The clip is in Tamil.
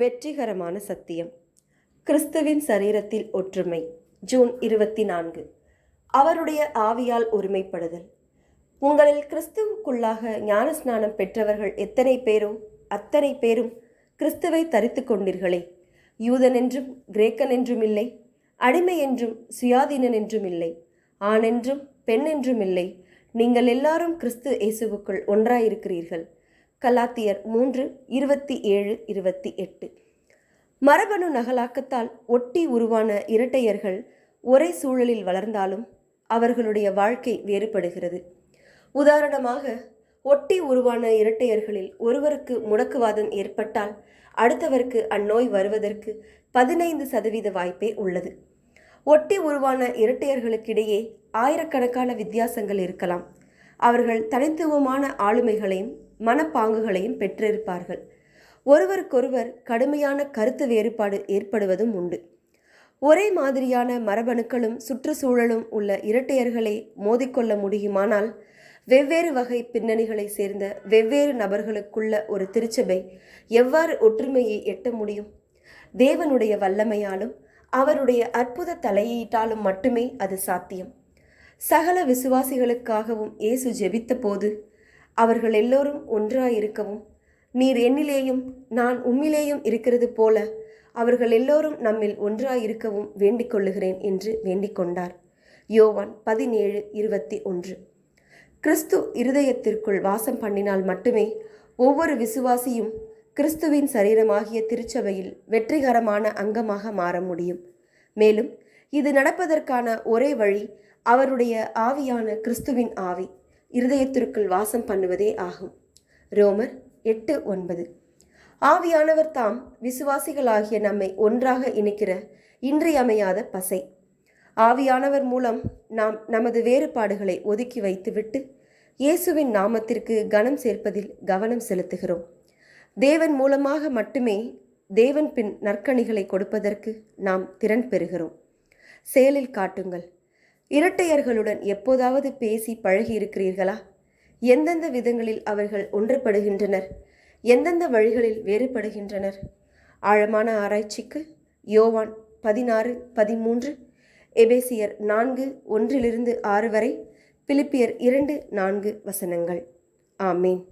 வெற்றிகரமான சத்தியம். கிறிஸ்துவின் சரீரத்தில் ஒற்றுமை. ஜூன் இருபத்தி நான்கு அவருடைய ஆவியால் ஒருமைப்படுதல் உங்களில் கிறிஸ்துவுக்குள்ளாக ஞானஸ்நானம் பெற்றவர்கள் எத்தனை பேரோ அத்தனை பேரும் கிறிஸ்துவை தரித்து கொண்டீர்களே. யூதன் என்றும் கிரேக்கன் என்றும் இல்லை. அடிமை என்றும் சுயாதீனன் என்றும் இல்லை ஆண் என்றும் பெண் என்றும் இல்லை நீங்கள் எல்லாரும் கிறிஸ்து இயேசுவுக்குள் ஒன்றாயிருக்கிறீர்கள். கலாத்தியர் மூன்று இருபத்தி ஏழு இருபத்தி எட்டு. மரபணு நகலாக்கத்தால் ஒட்டி உருவான இரட்டையர்கள் ஒரே சூழலில் வளர்ந்தாலும் அவர்களுடைய வாழ்க்கை வேறுபடுகிறது. உதாரணமாக ஒட்டி உருவான இரட்டையர்களில் ஒருவருக்கு முடக்குவாதம் ஏற்பட்டால் அடுத்தவருக்கு அந்நோய் வருவதற்கு பதினைந்து சதவீத வாய்ப்பே உள்ளது. ஒட்டி உருவான இரட்டையர்களுக்கிடையே ஆயிரக்கணக்கான வித்தியாசங்கள் இருக்கலாம். அவர்கள் தனித்துவமான ஆளுமைகளையும் மனப்பாங்குகளையும் பெற்றிருப்பார்கள். ஒருவருக்கொருவர் கடுமையான கருத்து வேறுபாடு ஏற்படுவதும் உண்டு. ஒரே மாதிரியான மரபணுக்களும் சுற்றுச்சூழலும் உள்ள இரட்டையர்களை மோதிக்கொள்ள முடியுமானால் வெவ்வேறு வகை பின்னணிகளை சேர்ந்த வெவ்வேறு நபர்களுக்குள்ள ஒரு திருச்சபை எவ்வாறு ஒற்றுமையை எட்ட முடியும்? தேவனுடைய வல்லமையாலும் அவருடைய அற்புத தலையீட்டாலும் மட்டுமே அது சாத்தியம். சகல விசுவாசிகளுக்காகவும் இயேசு ஜெபித்த போது அவர்கள் எல்லோரும் ஒன்றாயிருக்கவும். நீர் என்னிலேயும் நான் உம்மிலேயும் இருக்கிறது போல அவர்கள் எல்லோரும் நம்மில் ஒன்றாயிருக்கவும் வேண்டிக் கொள்ளுகிறேன் என்று வேண்டிக் கொண்டார். யோவான் பதினேழு இருபத்தி ஒன்று. கிறிஸ்து இருதயத்திற்குள் வாசம் பண்ணினால் மட்டுமே ஒவ்வொரு விசுவாசியும் கிறிஸ்துவின் சரீரமாகிய திருச்சபையில் வெற்றிகரமான அங்கமாக மாற முடியும். மேலும் இது நடப்பதற்கான ஒரே வழி அவருடைய ஆவியான கிறிஸ்துவின் ஆவி. இருதயத்திற்குள் வாசம் பண்ணுவதே ஆகும். ரோமர் எட்டு ஒன்பது. ஆவியானவர் தாம் விசுவாசிகளாகிய நம்மை ஒன்றாக இணைக்கிற இன்றியமையாத பசை. ஆவியானவர் மூலம் நாம் நமது வேறுபாடுகளை ஒதுக்கி வைத்துவிட்டு இயேசுவின் நாமத்திற்கு கனம் சேர்ப்பதில் கவனம் செலுத்துகிறோம். தேவன் மூலமாக மட்டுமே தேவன் பின் நற்கணிகளை கொடுப்பதற்கு நாம் திறன் பெறுகிறோம். செயலில் காட்டுங்கள். இரட்டையர்களுடன் எப்போதாவது பேசி பழகி இருக்கிறீர்களா? எந்தெந்த விதங்களில் அவர்கள் ஒன்றுபடுகின்றனர்? எந்தெந்த வழிகளில் வேறுபடுகின்றனர்? ஆழமான ஆராய்ச்சிக்கு யோவான் பதினாறு பதிமூன்று எபேசியர் நான்கு ஒன்றிலிருந்து ஆறு வரை பிலிப்பியர் இரண்டு நான்கு வசனங்கள். ஆமீன்.